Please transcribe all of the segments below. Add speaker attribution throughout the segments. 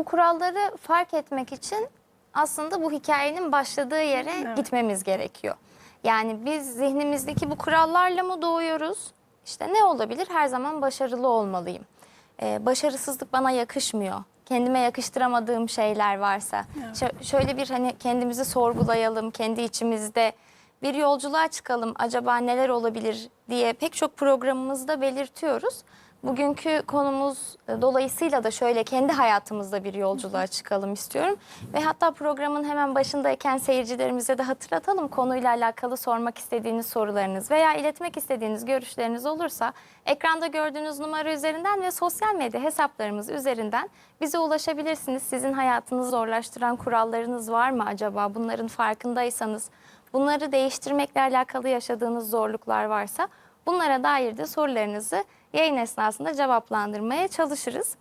Speaker 1: Bu kuralları fark etmek için aslında bu hikayenin başladığı yere
Speaker 2: Evet.
Speaker 1: gitmemiz gerekiyor. Yani biz zihnimizdeki bu kurallarla mı doğuyoruz? İşte ne olabilir? Her zaman başarılı olmalıyım. Ee, başarısızlık bana yakışmıyor. Kendime yakıştıramadığım şeyler varsa. Şö- şöyle bir hani kendimizi sorgulayalım, kendi içimizde bir yolculuğa çıkalım. Acaba neler olabilir diye pek çok programımızda belirtiyoruz. Bugünkü konumuz e, dolayısıyla da şöyle kendi hayatımızda bir yolculuğa çıkalım istiyorum. Ve hatta programın hemen başındayken seyircilerimize de hatırlatalım konuyla alakalı sormak istediğiniz sorularınız veya iletmek istediğiniz görüşleriniz olursa ekranda gördüğünüz numara üzerinden ve sosyal medya hesaplarımız üzerinden bize ulaşabilirsiniz. Sizin hayatınızı zorlaştıran kurallarınız var mı acaba? Bunların farkındaysanız, bunları değiştirmekle alakalı yaşadığınız zorluklar varsa bunlara dair de sorularınızı yayın esnasında cevaplandırmaya çalışırız.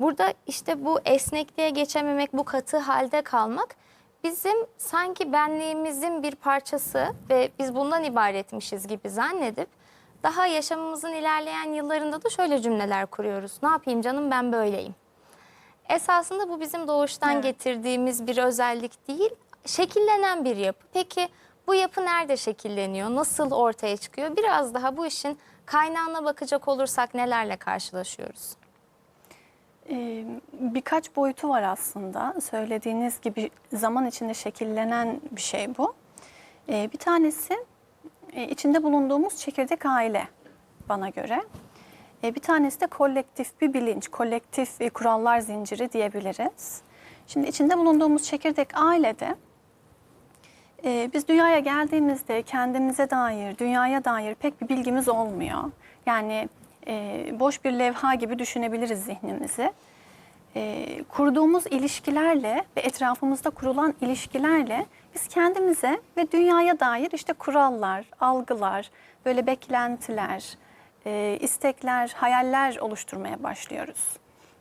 Speaker 1: Burada işte bu esnekliğe geçememek, bu katı halde kalmak bizim sanki benliğimizin bir parçası ve biz bundan ibaretmişiz gibi zannedip daha yaşamımızın ilerleyen yıllarında da şöyle cümleler kuruyoruz. Ne yapayım canım ben böyleyim. Esasında bu bizim doğuştan
Speaker 2: Evet.
Speaker 1: getirdiğimiz bir özellik değil, şekillenen bir yapı. Peki bu yapı nerede şekilleniyor, nasıl ortaya çıkıyor? Biraz daha bu işin kaynağına bakacak olursak nelerle karşılaşıyoruz?
Speaker 2: Ee, birkaç boyutu var aslında. Söylediğiniz gibi zaman içinde şekillenen bir şey bu. Ee, bir tanesi e, içinde bulunduğumuz çekirdek aile bana göre. Ee, bir tanesi de kolektif bir bilinç, kolektif bir kurallar zinciri diyebiliriz. Şimdi içinde bulunduğumuz çekirdek ailede e, biz dünyaya geldiğimizde kendimize dair, dünyaya dair pek bir bilgimiz olmuyor. Yani e, boş bir levha gibi düşünebiliriz zihnimizi. E, kurduğumuz ilişkilerle ve etrafımızda kurulan ilişkilerle biz kendimize ve dünyaya dair işte kurallar, algılar, böyle beklentiler, e, istekler, hayaller oluşturmaya başlıyoruz.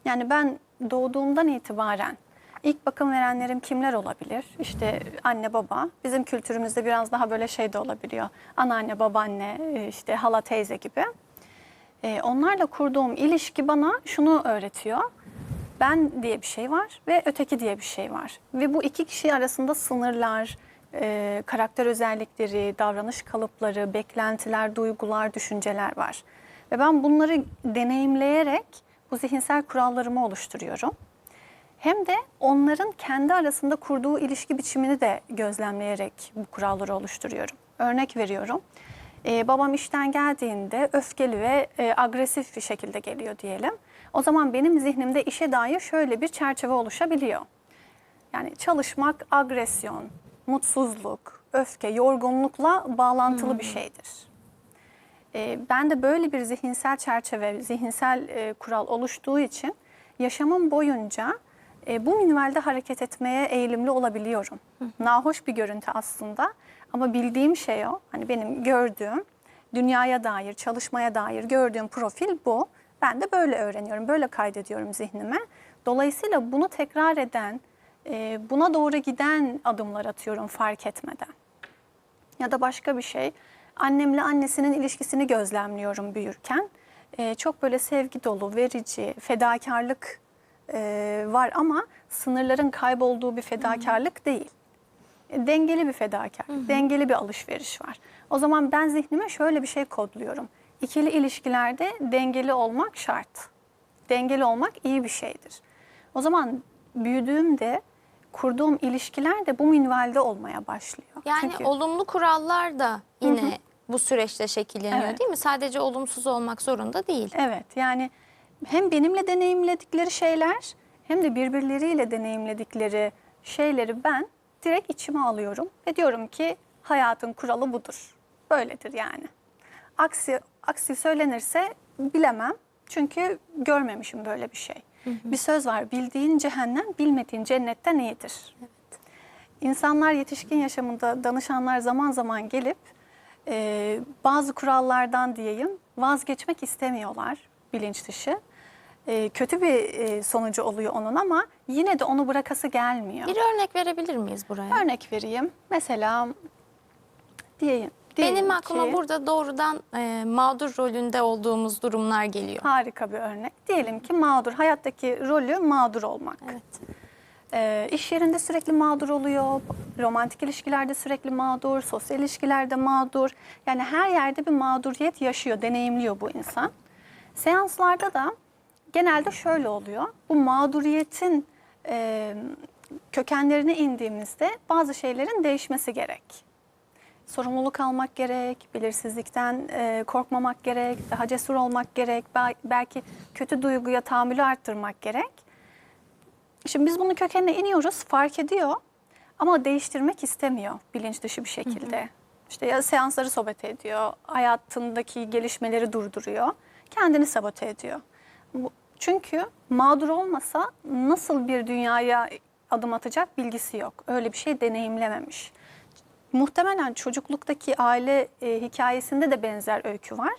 Speaker 2: Yani ben doğduğumdan itibaren ilk bakım verenlerim kimler olabilir? İşte anne baba. Bizim kültürümüzde biraz daha böyle şey de olabiliyor. Anneanne, babaanne, e, işte hala teyze gibi. E, onlarla kurduğum ilişki bana şunu öğretiyor. Ben diye bir şey var ve öteki diye bir şey var. Ve bu iki kişi arasında sınırlar, e, karakter özellikleri, davranış kalıpları, beklentiler, duygular, düşünceler var. Ve ben bunları deneyimleyerek bu zihinsel kurallarımı oluşturuyorum. Hem de onların kendi arasında kurduğu ilişki biçimini de gözlemleyerek bu kuralları oluşturuyorum. Örnek veriyorum. Ee, babam işten geldiğinde öfkeli ve e, agresif bir şekilde geliyor diyelim. O zaman benim zihnimde işe dair şöyle bir çerçeve oluşabiliyor. Yani çalışmak agresyon, mutsuzluk, öfke, yorgunlukla bağlantılı bir şeydir. Ee, ben de böyle bir zihinsel çerçeve, zihinsel e, kural oluştuğu için yaşamım boyunca e, bu minvalde hareket etmeye eğilimli olabiliyorum. Nahoş bir görüntü aslında ama bildiğim şey o. Hani benim gördüğüm, dünyaya dair, çalışmaya dair gördüğüm profil bu. Ben de böyle öğreniyorum, böyle kaydediyorum zihnime. Dolayısıyla bunu tekrar eden, e, buna doğru giden adımlar atıyorum fark etmeden. Ya da başka bir şey. Annemle annesinin ilişkisini gözlemliyorum büyürken. Ee, çok böyle sevgi dolu, verici, fedakarlık e, var ama sınırların kaybolduğu bir fedakarlık değil. E, dengeli bir fedakarlık, dengeli bir alışveriş var. O zaman ben zihnime şöyle bir şey kodluyorum. İkili ilişkilerde dengeli olmak şart. Dengeli olmak iyi bir şeydir. O zaman büyüdüğümde kurduğum ilişkiler de bu minvalde olmaya başlıyor.
Speaker 1: Yani
Speaker 2: Çünkü-
Speaker 1: olumlu kurallar da yine bu süreçte şekilleniyor
Speaker 2: Evet.
Speaker 1: değil mi? Sadece olumsuz olmak zorunda değil.
Speaker 2: Evet yani hem benimle deneyimledikleri şeyler hem de birbirleriyle deneyimledikleri şeyleri ben direkt içime alıyorum ve diyorum ki hayatın kuralı budur. Böyledir yani. Aksi aksi söylenirse bilemem. Çünkü görmemişim böyle bir şey. Bir söz var. Bildiğin cehennem, bilmediğin cennetten iyidir. İnsanlar yetişkin yaşamında danışanlar zaman zaman gelip e, bazı kurallardan diyeyim vazgeçmek istemiyorlar bilinç dışı. E, kötü bir e, sonucu oluyor onun ama yine de onu bırakası gelmiyor.
Speaker 1: Bir örnek verebilir miyiz buraya?
Speaker 2: Örnek vereyim. Mesela diyeyim
Speaker 1: Benim aklıma
Speaker 2: ki-
Speaker 1: burada doğrudan e, mağdur rolünde olduğumuz durumlar geliyor.
Speaker 2: Harika bir örnek. Diyelim ki mağdur, hayattaki rolü mağdur olmak.
Speaker 1: Evet.
Speaker 2: Ee, iş yerinde sürekli mağdur oluyor, romantik ilişkilerde sürekli mağdur, sosyal ilişkilerde mağdur. Yani her yerde bir mağduriyet yaşıyor, deneyimliyor bu insan. Seanslarda da genelde şöyle oluyor. Bu mağduriyetin e, kökenlerine indiğimizde bazı şeylerin değişmesi gerek. Sorumluluk almak gerek, belirsizlikten e, korkmamak gerek, daha cesur olmak gerek, bel- belki kötü duyguya tahammülü arttırmak gerek. Şimdi biz bunun kökenine iniyoruz, fark ediyor ama değiştirmek istemiyor bilinç dışı bir şekilde. İşte ya seansları sabote ediyor, hayatındaki gelişmeleri durduruyor, kendini sabote ediyor. Çünkü mağdur olmasa nasıl bir dünyaya adım atacak bilgisi yok. Öyle bir şey deneyimlememiş. Muhtemelen çocukluktaki aile e, hikayesinde de benzer öykü var.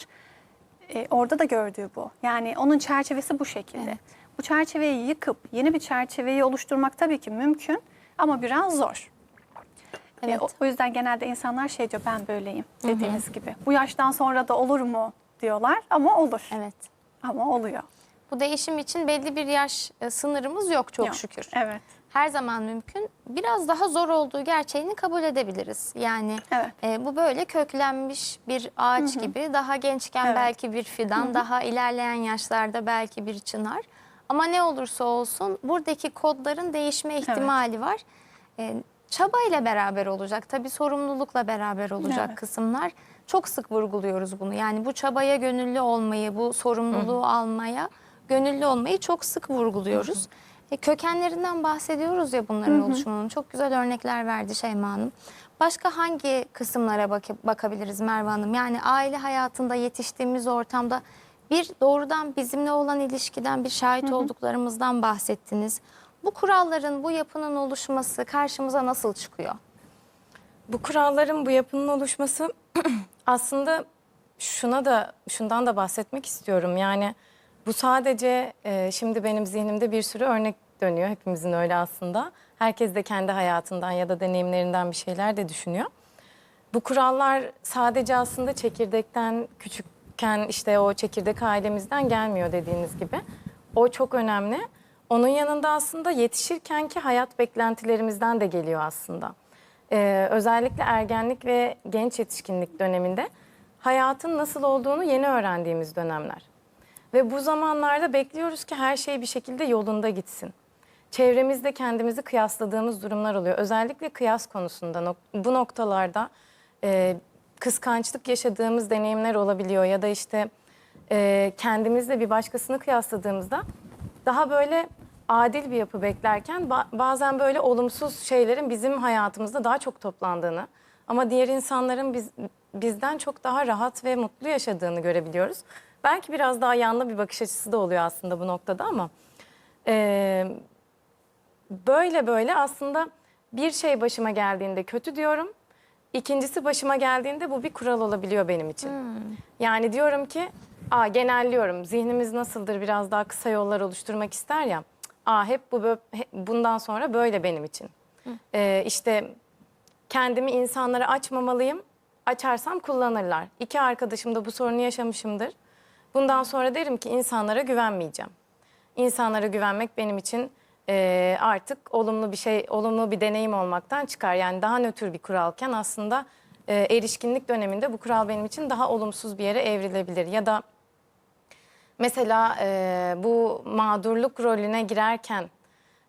Speaker 2: E, orada da gördüğü bu. Yani onun çerçevesi bu şekilde. Bu çerçeveyi yıkıp yeni bir çerçeveyi oluşturmak tabii ki mümkün ama biraz zor. E,
Speaker 1: Evet.
Speaker 2: o, o yüzden genelde insanlar şey diyor ben böyleyim dediğiniz gibi. Bu yaştan sonra da olur mu diyorlar ama olur.
Speaker 1: Evet.
Speaker 2: Ama oluyor.
Speaker 1: Bu değişim için belli bir yaş e, sınırımız yok çok
Speaker 2: Yok.
Speaker 1: şükür.
Speaker 2: Evet.
Speaker 1: Her zaman mümkün. Biraz daha zor olduğu gerçeğini kabul edebiliriz. Yani
Speaker 2: Evet.
Speaker 1: e, bu böyle köklenmiş bir ağaç gibi. Daha gençken
Speaker 2: Evet.
Speaker 1: belki bir fidan, daha ilerleyen yaşlarda belki bir çınar. Ama ne olursa olsun buradaki kodların değişme ihtimali var. E, çaba ile beraber olacak. Tabii sorumlulukla beraber olacak
Speaker 2: Evet.
Speaker 1: kısımlar. Çok sık vurguluyoruz bunu. Yani bu çabaya gönüllü olmayı, bu sorumluluğu almaya gönüllü olmayı çok sık vurguluyoruz. E, kökenlerinden bahsediyoruz ya bunların oluşumunun. Çok güzel örnekler verdi Şeyma Hanım. Başka hangi kısımlara bak- bakabiliriz Merve Hanım? Yani aile hayatında yetiştiğimiz ortamda bir doğrudan bizimle olan ilişkiden bir şahit olduklarımızdan bahsettiniz. Bu kuralların, bu yapının oluşması karşımıza nasıl çıkıyor?
Speaker 3: Bu kuralların, bu yapının oluşması aslında şuna da şundan da bahsetmek istiyorum. Yani bu sadece e, şimdi benim zihnimde bir sürü örnek dönüyor. Hepimizin öyle aslında. Herkes de kendi hayatından ya da deneyimlerinden bir şeyler de düşünüyor. Bu kurallar sadece aslında çekirdekten küçükken işte o çekirdek ailemizden gelmiyor dediğiniz gibi. O çok önemli. Onun yanında aslında yetişirkenki hayat beklentilerimizden de geliyor aslında. Ee, özellikle ergenlik ve genç yetişkinlik döneminde hayatın nasıl olduğunu yeni öğrendiğimiz dönemler. Ve bu zamanlarda bekliyoruz ki her şey bir şekilde yolunda gitsin. Çevremizde kendimizi kıyasladığımız durumlar oluyor. Özellikle kıyas konusunda nok- bu noktalarda e, kıskançlık yaşadığımız deneyimler olabiliyor ya da işte e, kendimizle bir başkasını kıyasladığımızda daha böyle adil bir yapı beklerken ba- bazen böyle olumsuz şeylerin bizim hayatımızda daha çok toplandığını ama diğer insanların biz, bizden çok daha rahat ve mutlu yaşadığını görebiliyoruz. Belki biraz daha yanlı bir bakış açısı da oluyor aslında bu noktada ama e, böyle böyle aslında bir şey başıma geldiğinde kötü diyorum. İkincisi başıma geldiğinde bu bir kural olabiliyor benim için. Yani diyorum ki, aa genelliyorum. Zihnimiz nasıldır biraz daha kısa yollar oluşturmak ister ya. Aa hep bu bundan sonra böyle benim için. Ee, işte kendimi insanlara açmamalıyım. Açarsam kullanırlar. İki arkadaşım da bu sorunu yaşamışımdır. Bundan sonra derim ki insanlara güvenmeyeceğim. İnsanlara güvenmek benim için e, artık olumlu bir şey, olumlu bir deneyim olmaktan çıkar. Yani daha nötr bir kuralken aslında e, erişkinlik döneminde bu kural benim için daha olumsuz bir yere evrilebilir. Ya da mesela e, bu mağdurluk rolüne girerken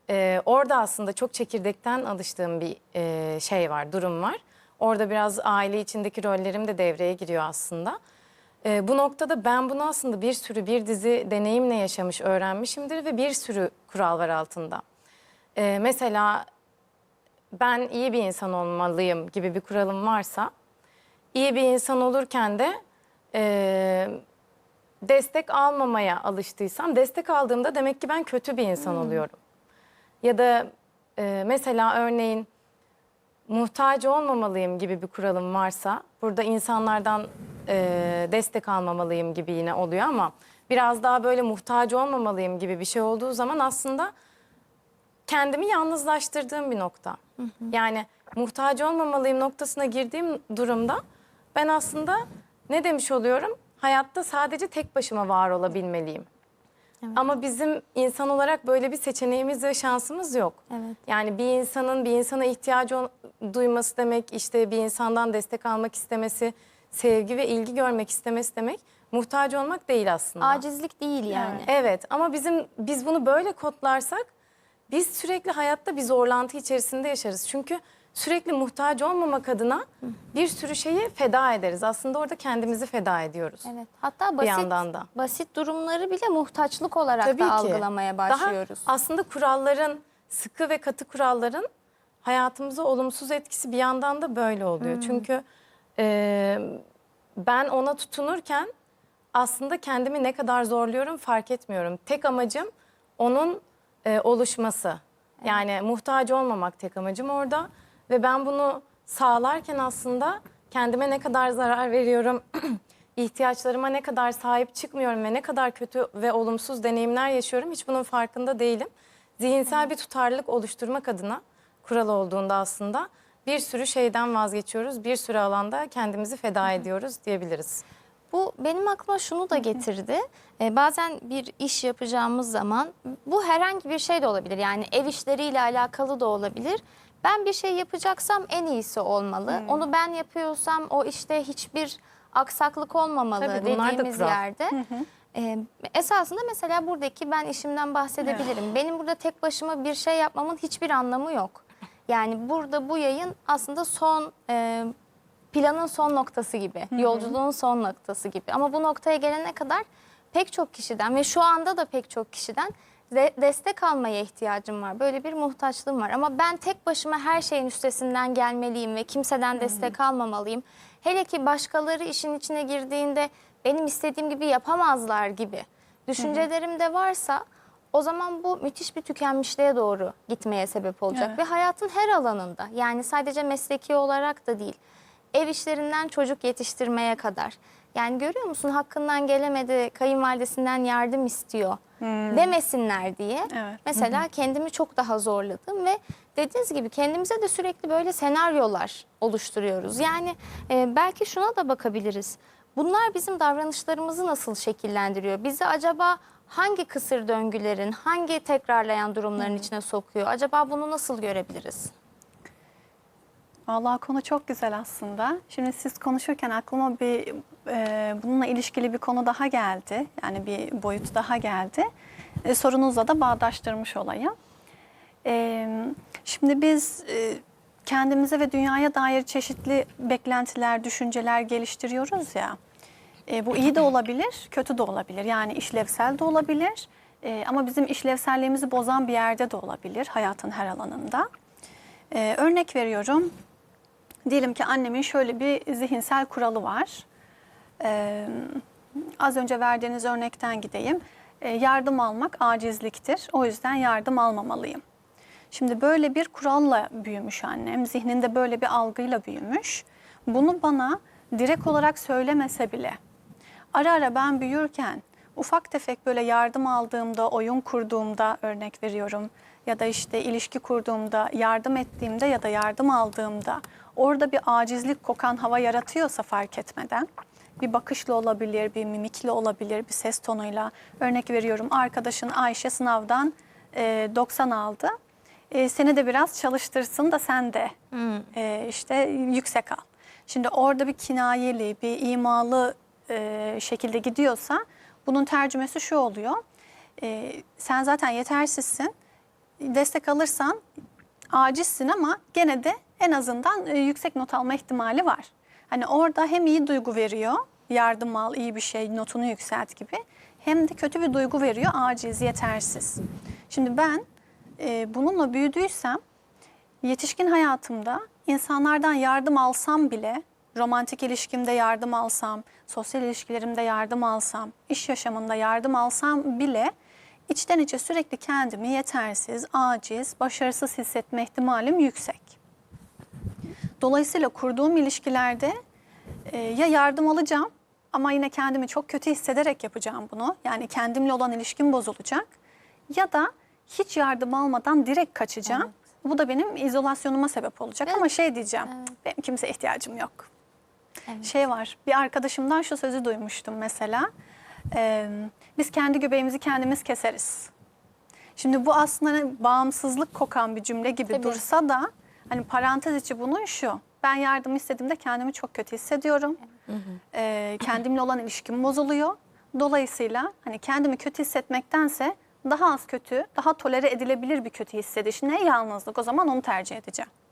Speaker 3: e, orada aslında çok çekirdekten alıştığım bir e, şey var, durum var. Orada biraz aile içindeki rollerim de devreye giriyor aslında. E, bu noktada ben bunu aslında bir sürü bir dizi deneyimle yaşamış, öğrenmişimdir ve bir sürü kural var altında. E, mesela ben iyi bir insan olmalıyım gibi bir kuralım varsa, iyi bir insan olurken de e, destek almamaya alıştıysam, destek aldığımda demek ki ben kötü bir insan oluyorum. Ya da e, mesela örneğin muhtaç olmamalıyım gibi bir kuralım varsa burada insanlardan e, destek almamalıyım gibi yine oluyor ama biraz daha böyle muhtaç olmamalıyım gibi bir şey olduğu zaman aslında kendimi yalnızlaştırdığım bir nokta. Yani muhtaç olmamalıyım noktasına girdiğim durumda ben aslında ne demiş oluyorum? Hayatta sadece tek başıma var olabilmeliyim. Ama bizim insan olarak böyle bir seçeneğimiz ve şansımız yok.
Speaker 1: Evet.
Speaker 3: Yani bir insanın bir insana ihtiyacı duyması demek, işte bir insandan destek almak istemesi, sevgi ve ilgi görmek istemesi demek muhtaç olmak değil aslında.
Speaker 1: Acizlik değil yani.
Speaker 3: Evet ama bizim biz bunu böyle kodlarsak biz sürekli hayatta bir zorlantı içerisinde yaşarız. Çünkü sürekli muhtaç olmamak adına bir sürü şeyi feda ederiz. Aslında orada kendimizi feda ediyoruz.
Speaker 1: Evet. Hatta basit
Speaker 3: yandan da.
Speaker 1: basit durumları bile muhtaçlık olarak
Speaker 3: Tabii
Speaker 1: da
Speaker 3: ki.
Speaker 1: algılamaya başlıyoruz.
Speaker 3: Daha aslında kuralların, sıkı ve katı kuralların hayatımıza olumsuz etkisi bir yandan da böyle oluyor.
Speaker 1: Hmm.
Speaker 3: Çünkü e, ben ona tutunurken aslında kendimi ne kadar zorluyorum fark etmiyorum. Tek amacım onun e, oluşması. Yani muhtaç olmamak tek amacım orada. Ve ben bunu sağlarken aslında kendime ne kadar zarar veriyorum, ihtiyaçlarıma ne kadar sahip çıkmıyorum ve ne kadar kötü ve olumsuz deneyimler yaşıyorum hiç bunun farkında değilim. Zihinsel bir tutarlılık oluşturmak adına kural olduğunda aslında bir sürü şeyden vazgeçiyoruz. Bir sürü alanda kendimizi feda ediyoruz diyebiliriz.
Speaker 1: Bu benim aklıma şunu da getirdi. Ee, bazen bir iş yapacağımız zaman bu herhangi bir şey de olabilir. Yani ev işleriyle alakalı da olabilir. Ben bir şey yapacaksam en iyisi olmalı. Onu ben yapıyorsam o işte hiçbir aksaklık olmamalı
Speaker 3: Tabii bunlar da
Speaker 1: dediğimiz
Speaker 3: kural.
Speaker 1: yerde. Ee, esasında mesela buradaki ben işimden bahsedebilirim. Benim burada tek başıma bir şey yapmamın hiçbir anlamı yok. Yani burada bu yayın aslında son e, planın son noktası gibi, yolculuğun son noktası gibi. Ama bu noktaya gelene kadar pek çok kişiden ve şu anda da pek çok kişiden de- destek almaya ihtiyacım var. Böyle bir muhtaçlığım var. Ama ben tek başıma her şeyin üstesinden gelmeliyim ve kimseden destek almamalıyım. Hele ki başkaları işin içine girdiğinde benim istediğim gibi yapamazlar gibi düşüncelerim de varsa o zaman bu müthiş bir tükenmişliğe doğru gitmeye sebep olacak
Speaker 2: Evet.
Speaker 1: ve hayatın her alanında yani sadece mesleki olarak da değil ev işlerinden çocuk yetiştirmeye kadar. Yani görüyor musun hakkından gelemedi kayınvalidesinden yardım istiyor demesinler diye.
Speaker 2: Evet.
Speaker 1: Mesela kendimi çok daha zorladım ve dediğiniz gibi kendimize de sürekli böyle senaryolar oluşturuyoruz. Yani e, belki şuna da bakabiliriz. Bunlar bizim davranışlarımızı nasıl şekillendiriyor? Bizi acaba hangi kısır döngülerin, hangi tekrarlayan durumların içine sokuyor? Acaba bunu nasıl görebiliriz?
Speaker 2: Vallahi konu çok güzel aslında. Şimdi siz konuşurken aklıma bir e, bununla ilişkili bir konu daha geldi. Yani bir boyut daha geldi. E, sorunuzla da bağdaştırmış olayım. E, şimdi biz e, kendimize ve dünyaya dair çeşitli beklentiler, düşünceler geliştiriyoruz ya. E, bu iyi de olabilir, kötü de olabilir. Yani işlevsel de olabilir. E, ama bizim işlevselliğimizi bozan bir yerde de olabilir hayatın her alanında. E, örnek veriyorum. Diyelim ki annemin şöyle bir zihinsel kuralı var. Ee, az önce verdiğiniz örnekten gideyim. Ee, yardım almak acizliktir. O yüzden yardım almamalıyım. Şimdi böyle bir kuralla büyümüş annem. Zihninde böyle bir algıyla büyümüş. Bunu bana direkt olarak söylemese bile ara ara ben büyürken ufak tefek böyle yardım aldığımda, oyun kurduğumda örnek veriyorum ya da işte ilişki kurduğumda, yardım ettiğimde ya da yardım aldığımda orada bir acizlik kokan hava yaratıyorsa fark etmeden bir bakışla olabilir, bir mimikle olabilir, bir ses tonuyla. Örnek veriyorum arkadaşın Ayşe sınavdan e, 90 aldı. E, seni de biraz çalıştırsın da sen de e, işte yüksek al. Şimdi orada bir kinayeli, bir imalı e, şekilde gidiyorsa bunun tercümesi şu oluyor. E, sen zaten yetersizsin. Destek alırsan acizsin ama gene de en azından e, yüksek not alma ihtimali var. Hani orada hem iyi duygu veriyor, yardım al, iyi bir şey, notunu yükselt gibi. Hem de kötü bir duygu veriyor, aciz, yetersiz. Şimdi ben e, bununla büyüdüysem yetişkin hayatımda insanlardan yardım alsam bile, romantik ilişkimde yardım alsam, sosyal ilişkilerimde yardım alsam, iş yaşamında yardım alsam bile içten içe sürekli kendimi yetersiz, aciz, başarısız hissetme ihtimalim yüksek. Dolayısıyla kurduğum ilişkilerde e, ya yardım alacağım ama yine kendimi çok kötü hissederek yapacağım bunu. Yani kendimle olan ilişkim bozulacak. Ya da hiç yardım almadan direkt kaçacağım. Bu da benim izolasyonuma sebep olacak. Ama şey diyeceğim, benim kimseye ihtiyacım yok. Şey var, bir arkadaşımdan şu sözü duymuştum mesela. Ee, biz kendi göbeğimizi kendimiz keseriz. Şimdi bu aslında hani bağımsızlık kokan bir cümle gibi
Speaker 1: Tabii.
Speaker 2: dursa da hani parantez içi bunun şu. Ben yardım istediğimde kendimi çok kötü hissediyorum. Ee, kendimle olan ilişkim bozuluyor. Dolayısıyla hani kendimi kötü hissetmektense daha az kötü, daha tolere edilebilir bir kötü hissediş ne? Yalnızlık. O zaman onu tercih edeceğim.